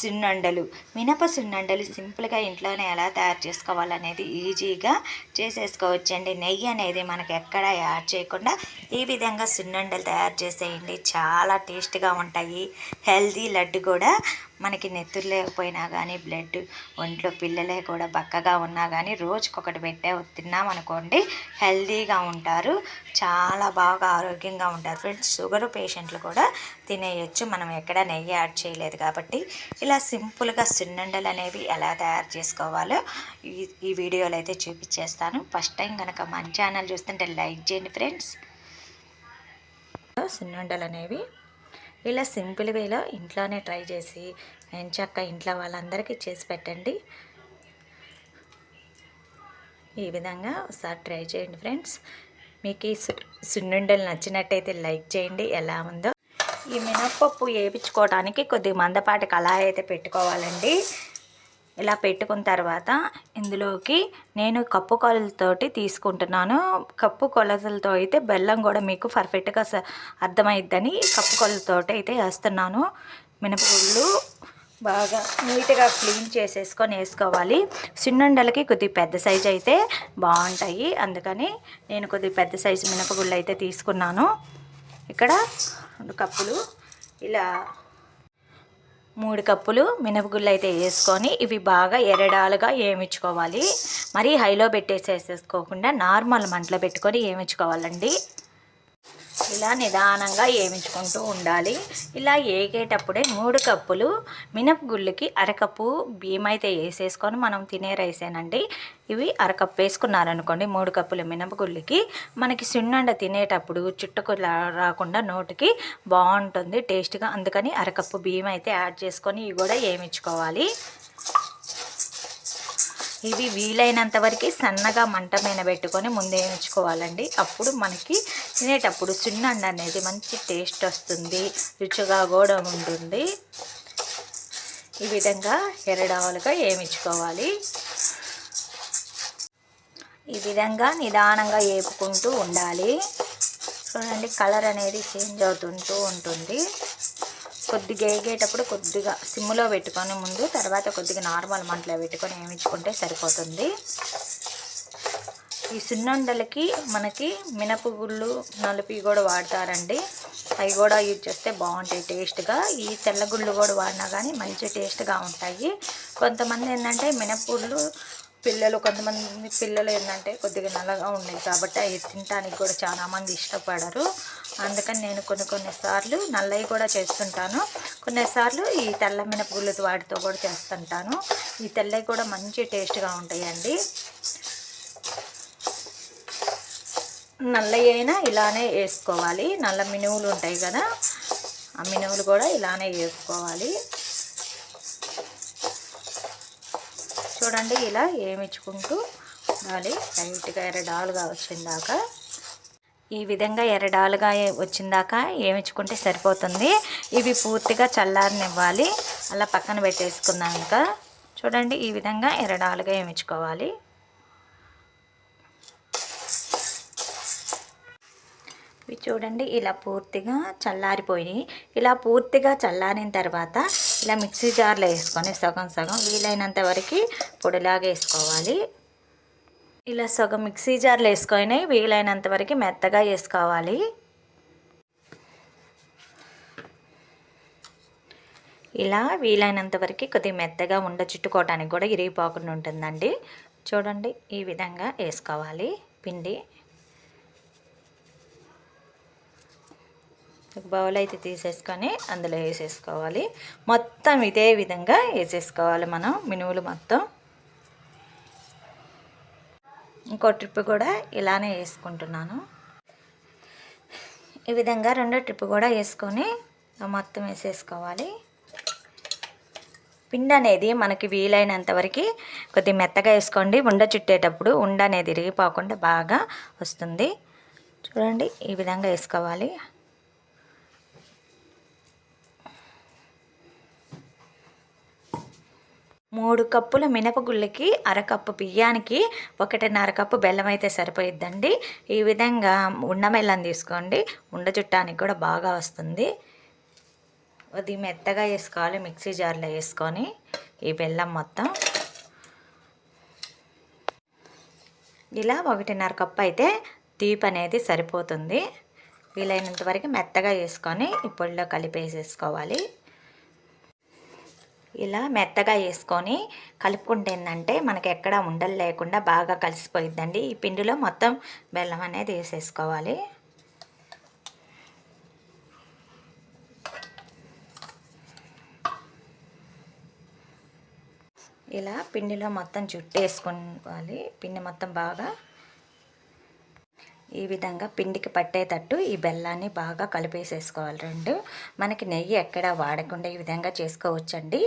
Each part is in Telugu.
సున్నుండలు. మినప సున్నుండలు సింపుల్గా ఇంట్లోనే ఎలా తయారు చేసుకోవాలనేది ఈజీగా చేసేసుకోవచ్చండి. నెయ్యి అనేది మనకు ఎక్కడ యాడ్ చేయకుండా ఈ విధంగా సున్నుండలు తయారు చేసేయండి. చాలా టేస్ట్గా ఉంటాయి. హెల్తీ లడ్డు కూడా మనకి నెత్తురు లేకపోయినా కానీ బ్లడ్ ఒంట్లో పిల్లలే కూడా బక్కగా ఉన్నా కానీ రోజుకొకటి పెట్టే తిన్నాం అనుకోండి హెల్తీగా ఉంటారు. చాలా బాగా ఆరోగ్యంగా ఉంటారు. ఫ్రెండ్స్ షుగర్ పేషెంట్లు కూడా తినేయచ్చు. మనం ఎక్కడ నెయ్యి యాడ్ చేయలేదు కాబట్టి ఇలా సింపుల్గా సున్నుండలు అనేవి ఎలా తయారు చేసుకోవాలో ఈ ఈ వీడియోలో అయితే చూపించేస్తాను ఫస్ట్ టైం కనుక మన ఛానల్ చూస్తుంటే లైక్ చేయండి ఫ్రెండ్స్. సున్నుండలు అనేవి ఇలా సింపుల్ వేలో ఇంట్లోనే ట్రై చేసి ఎంచక్క ఇంట్లో వాళ్ళందరికీ చేసి పెట్టండి. ఈ విధంగా ఒకసారి ట్రై చేయండి ఫ్రెండ్స్. మీకు ఈ సు సున్నుండలు నచ్చినట్టయితే లైక్ చేయండి. ఎలా ఉందో ఈ మినప్పప్పు వేయించుకోవడానికి కొద్దిగా మందపాటి కళాయి అయితే పెట్టుకోవాలండి. ఇలా పెట్టుకున్న తర్వాత ఇందులోకి నేను కప్పు కొలతలతోటి తీసుకుంటున్నాను. కప్పు కొలతలతో అయితే బెల్లం కూడా మీకు పర్ఫెక్ట్గా అర్థమైద్దని కప్పు కొలతలతో అయితే వేస్తున్నాను. మినపగుళ్ళు బాగా నీట్గా క్లీన్ చేసేసుకొని వేసుకోవాలి. సున్నుండలకి కొద్దిగా పెద్ద సైజు అయితే బాగుంటాయి. అందుకని నేను కొద్దిగా పెద్ద సైజు మినపగుళ్ళు అయితే తీసుకున్నాను. ఇక్కడ రెండు కప్పులు. ఇలా మూడు కప్పులు మినపగుళ్ళు అయితే వేసుకొని ఇవి బాగా ఎరడాలుగా ఏమించుకోవాలి మరీ హైలో పెట్టేసేసుకోకుండా నార్మల్ మంటలో పెట్టుకొని ఏమించుకోవాలండి ఇలా నిదానంగా వేయించుకుంటూ ఉండాలి. ఇలా వేగేటప్పుడే మూడు కప్పులు మినపగుళ్ళకి అరకప్పు బియ్యం అయితే వేసేసుకొని మనం తినే రైసేనండి. ఇవి అరకప్పు వేసుకున్నారనుకోండి మూడు కప్పులు మినపగుళ్ళకి మనకి సున్నండ తినేటప్పుడు చుట్టుకు రాకుండా నోటికి బాగుంటుంది టేస్ట్గా. అందుకని అరకప్పు బియ్యం అయితే యాడ్ చేసుకొని ఇవి కూడా వేయించుకోవాలి ఇవి వీలైనంత వరకు సన్నగా మంట మీద పెట్టుకొని ముందే వేయించుకోవాలండి అప్పుడు మనకి తినేటప్పుడు సున్నండి అనేది మంచి టేస్ట్ వస్తుంది రుచిగా కూడా ఉంటుంది. ఈ విధంగా ఎరడాలుగా వేయించుకోవాలి ఈ విధంగా నిదానంగా వేపుకుంటూ ఉండాలి. చూడండి కలర్ అనేది చేంజ్ అవుతుంటూ ఉంటుంది. కొద్దిగా వేగేటప్పుడు కొద్దిగా సిమ్లో పెట్టుకొని ముందు తర్వాత కొద్దిగా నార్మల్ మంటలో పెట్టుకొని వేయించుకుంటే సరిపోతుంది. ఈ సున్నుండలకి మనకి మినపగుళ్ళు నలిపి కూడా వాడతారండి. అవి కూడా యూజ్ చేస్తే బాగుంటాయి టేస్ట్గా. ఈ తెల్లగుళ్ళు కూడా వాడినా కానీ మంచి టేస్ట్గా ఉంటాయి. కొంతమంది ఏంటంటే మినపగుళ్ళు పిల్లలు కొంతమంది పిల్లలు ఏంటంటే కొద్దిగా నల్లగా ఉన్నాయి కాబట్టి అవి తినడానికి కూడా చాలామంది ఇష్టపడరు. అందుకని నేను కొన్ని కొన్నిసార్లు నల్లవి కూడా చేస్తుంటాను. కొన్నిసార్లు ఈ తెల్ల మినపగుళ్ళు వాటితో కూడా చేస్తుంటాను. ఈ తెల్లవి కూడా మంచి టేస్ట్గా ఉంటాయండి. నల్లవి అయినా ఇలానే వేసుకోవాలి. నల్ల మినువులు ఉంటాయి కదా ఆ మినువులు కూడా ఇలానే వేసుకోవాలి. చూడండి ఇలా ఏమిచ్చుకుంటూ ఉండాలి. లైట్గా ఎర్రడాలుగా వచ్చిందాక ఈ విధంగా ఎర్రడాలుగా వచ్చిందాక ఏమిచ్చుకుంటే సరిపోతుంది. ఇవి పూర్తిగా చల్లారనివ్వాలి. అలా పక్కన పెట్టేసుకున్నాక చూడండి ఈ విధంగా ఎర్రడాలుగా ఏమిచ్చుకోవాలి. చూడండి ఇలా పూర్తిగా చల్లారిపోయి ఇలా పూర్తిగా చల్లారిన తర్వాత ఇలా మిక్సీ జార్లో వేసుకొని సగం సగం వీలైనంత వరకు పొడిలాగా వేసుకోవాలి. ఇలా సగం మిక్సీ జార్లో వేసుకొని వీలైనంత వరకు మెత్తగా వేసుకోవాలి. ఇలా వీలైనంత వరకు కొద్దిగా మెత్తగా ఉండ చుట్టుకోవటానికి కూడా ఇరిగిపోకుండా ఉంటుందండి. చూడండి ఈ విధంగా వేసుకోవాలి. పిండి ఒక బౌల్ అయితే తీసేసుకొని అందులో వేసేసుకోవాలి. మొత్తం ఇదే విధంగా వేసేసుకోవాలి మనం మినువులు మొత్తం. ఇంకో ట్రిప్ కూడా ఇలానే వేసుకుంటున్నాను. ఈ విధంగా రెండో ట్రిప్ కూడా వేసుకొని మొత్తం వేసేసుకోవాలి. పిండి అనేది మనకి వీలైనంత వరకు కొద్దిగా మెత్తగా వేసుకోండి. ఉండ చుట్టేటప్పుడు ఉండ అనేది ఇరిగిపోకుండా బాగా వస్తుంది. చూడండి ఈ విధంగా వేసుకోవాలి. మూడు కప్పుల మినపగుళ్ళకి అరకప్పు బియ్యానికి ఒకటిన్నర కప్పు బెల్లం అయితే సరిపోయిద్దండి. ఈ విధంగా ఉండ బెల్లం తీసుకోండి. ఉండ చుట్టానికి కూడా బాగా వస్తుంది. అది మెత్తగా వేసుకోవాలి మిక్సీ జార్లో వేసుకొని ఈ బెల్లం మొత్తం. ఇలా ఒకటిన్నర కప్పు అయితే తీపి అనేది సరిపోతుంది. వీలైనంత వరకు మెత్తగా వేసుకొని ఈ పొడిలో కలిపేసేసుకోవాలి. ఇలా మెత్తగా వేసుకొని కలుపుకుంటే ఏంటంటే మనకి ఎక్కడ ఉండలు లేకుండా బాగా కలిసిపోయిద్దండి. ఈ పిండిలో మొత్తం బెల్లం అనేది వేసేసుకోవాలి. ఇలా పిండిలో మొత్తం జుట్టు వేసుకోవాలి పిండి మొత్తం బాగా ఈ విధంగా పిండికి పట్టేటట్టు ఈ బెల్లాన్ని బాగా కలిపేసేసుకోవాలి. రెండు మనకి నెయ్యి ఎక్కడ వాడకుండా ఈ విధంగా చేసుకోవచ్చండి.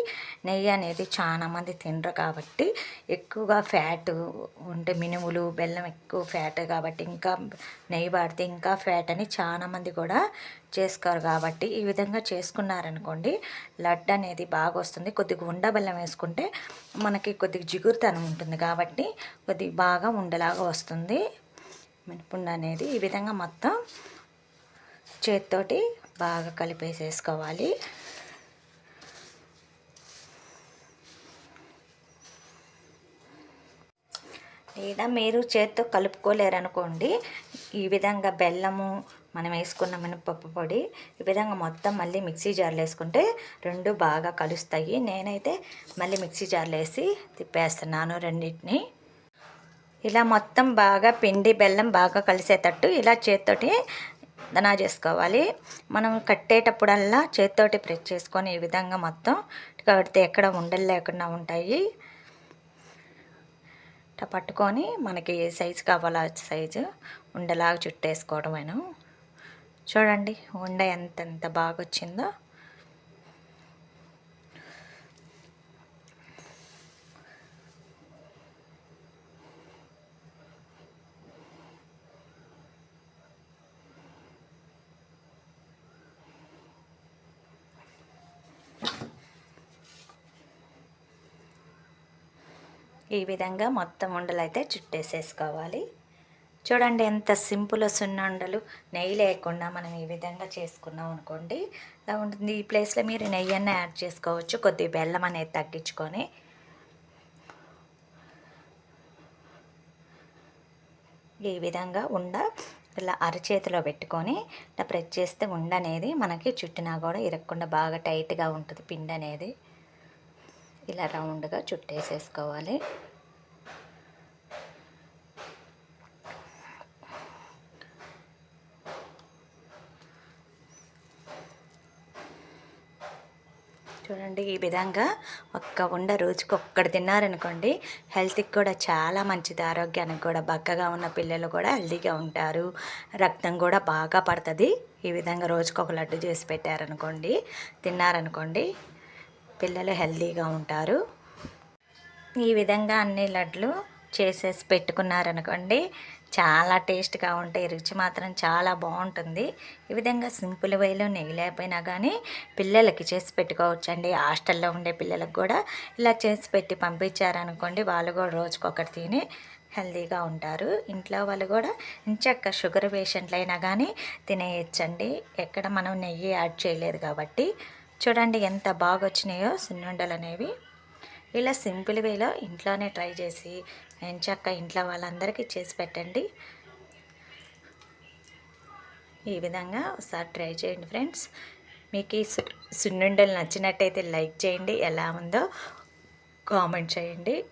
నెయ్యి అనేది చాలామంది తినరు కాబట్టి ఎక్కువగా ఫ్యాట్ ఉంటే మినుములు బెల్లం ఎక్కువ ఫ్యాట్ కాబట్టి ఇంకా నెయ్యి వాడితే ఇంకా ఫ్యాట్ అని చాలామంది కూడా చేసుకోరు కాబట్టి ఈ విధంగా చేసుకున్నారనుకోండి లడ్డు అనేది బాగా వస్తుంది. కొద్దిగా ఉండ బెల్లం వేసుకుంటే మనకి కొద్దిగా జిగురుతనం ఉంటుంది కాబట్టి కొద్దిగా బాగా ఉండలాగా వస్తుంది. మినపండు అనేది ఈ విధంగా మొత్తం చేతితోటి బాగా కలిపేసేసుకోవాలి. లేదా మీరు చేత్తో కలుపుకోలేరనుకోండి ఈ విధంగా బెల్లము మనం వేసుకున్న మినపప్పు పొడి ఈ విధంగా మొత్తం మళ్ళీ మిక్సీ జార్లో వేసుకుంటే రెండు బాగా కలుస్తాయి. నేనైతే మళ్ళీ మిక్సీ జార్లో వేసి తిప్పేస్తున్నాను రెండింటిని. ఇలా మొత్తం బాగా పిండి బెల్లం బాగా కలిసేటట్టు ఇలా చేత్తోటి దనా చేసుకోవాలి. మనం కట్టేటప్పుడల్లా చేత్తోటి ప్రెస్ చేసుకొని ఈ విధంగా మొత్తం కడితే ఎక్కడ ఉండలు లేకుండా ఉంటాయి. ఇట్లా పట్టుకొని మనకి ఏ సైజు కావాలో సైజు ఉండలాగా చుట్టేసుకోవడమేను. చూడండి ఉండ ఎంత ఎంత బాగా వచ్చిందో ఈ విధంగా మొత్తం ఉండలు అయితే చుట్టేసేసుకోవాలి. చూడండి ఎంత సింపుల్ సున్నుండలు నెయ్యి లేకుండా మనం ఈ విధంగా చేసుకున్నాం అనుకోండి. ఇలా ఉంటుంది. ఈ ప్లేస్లో మీరు నెయ్యి అన్న యాడ్ చేసుకోవచ్చు. కొద్దిగా బెల్లం అనేది తగ్గించుకొని. ఈ విధంగా ఉండ ఇలా అరచేతిలో పెట్టుకొని ఇలా ప్రెస్ చేస్తే ఉండ అనేది మనకి చుట్టినా కూడా ఇరగకుండా బాగా టైట్గా ఉంటుంది పిండి అనేది. ఇలా రౌండ్గా చుట్టేసేసుకోవాలి. చూడండి ఈ విధంగా. ఒక్క ఉండ రోజుకి ఒక్కటి తిన్నారనుకోండి హెల్త్కి కూడా చాలా మంచిది ఆరోగ్యానికి కూడా. బక్కగా ఉన్న పిల్లలు కూడా హెల్తీగా ఉంటారు. రక్తం కూడా బాగా పడుతుంది. ఈ విధంగా రోజుకి ఒక లడ్డు చేసి పెట్టారనుకోండి తిన్నారనుకోండి పిల్లలు హెల్తీగా ఉంటారు. ఈ విధంగా అన్ని లడ్లు చేసేసి పెట్టుకున్నారనుకోండి చాలా టేస్ట్గా ఉంటాయి. రుచి మాత్రం చాలా బాగుంటుంది. ఈ విధంగా సింపుల్ వేలో నెయ్యి లేకపోయినా కానీ పిల్లలకి చేసి పెట్టుకోవచ్చండి. హాస్టల్లో ఉండే పిల్లలకు కూడా ఇలా చేసి పెట్టి పంపించారనుకోండి వాళ్ళు కూడా రోజుకొకటి తిని హెల్తీగా ఉంటారు. ఇంట్లో వాళ్ళు కూడా ఇంచక్క షుగర్ పేషెంట్లు అయినా కానీ తినేయచ్చండి. ఎక్కడ మనం నెయ్యి యాడ్ చేయలేదు కాబట్టి. చూడండి ఎంత బాగా వచ్చినాయో సున్నుండలు అనేవి ఇలా సింపుల్ వేలో ఇంట్లోనే ట్రై చేసి చక్క ఇంట్లో వాళ్ళందరికీ చేసి పెట్టండి. ఈ విధంగా ఒకసారి ట్రై చేయండి ఫ్రెండ్స్. మీకు ఈ సున్నుండలు నచ్చినట్టయితే లైక్ చేయండి. ఎలా ఉందో కామెంట్ చేయండి.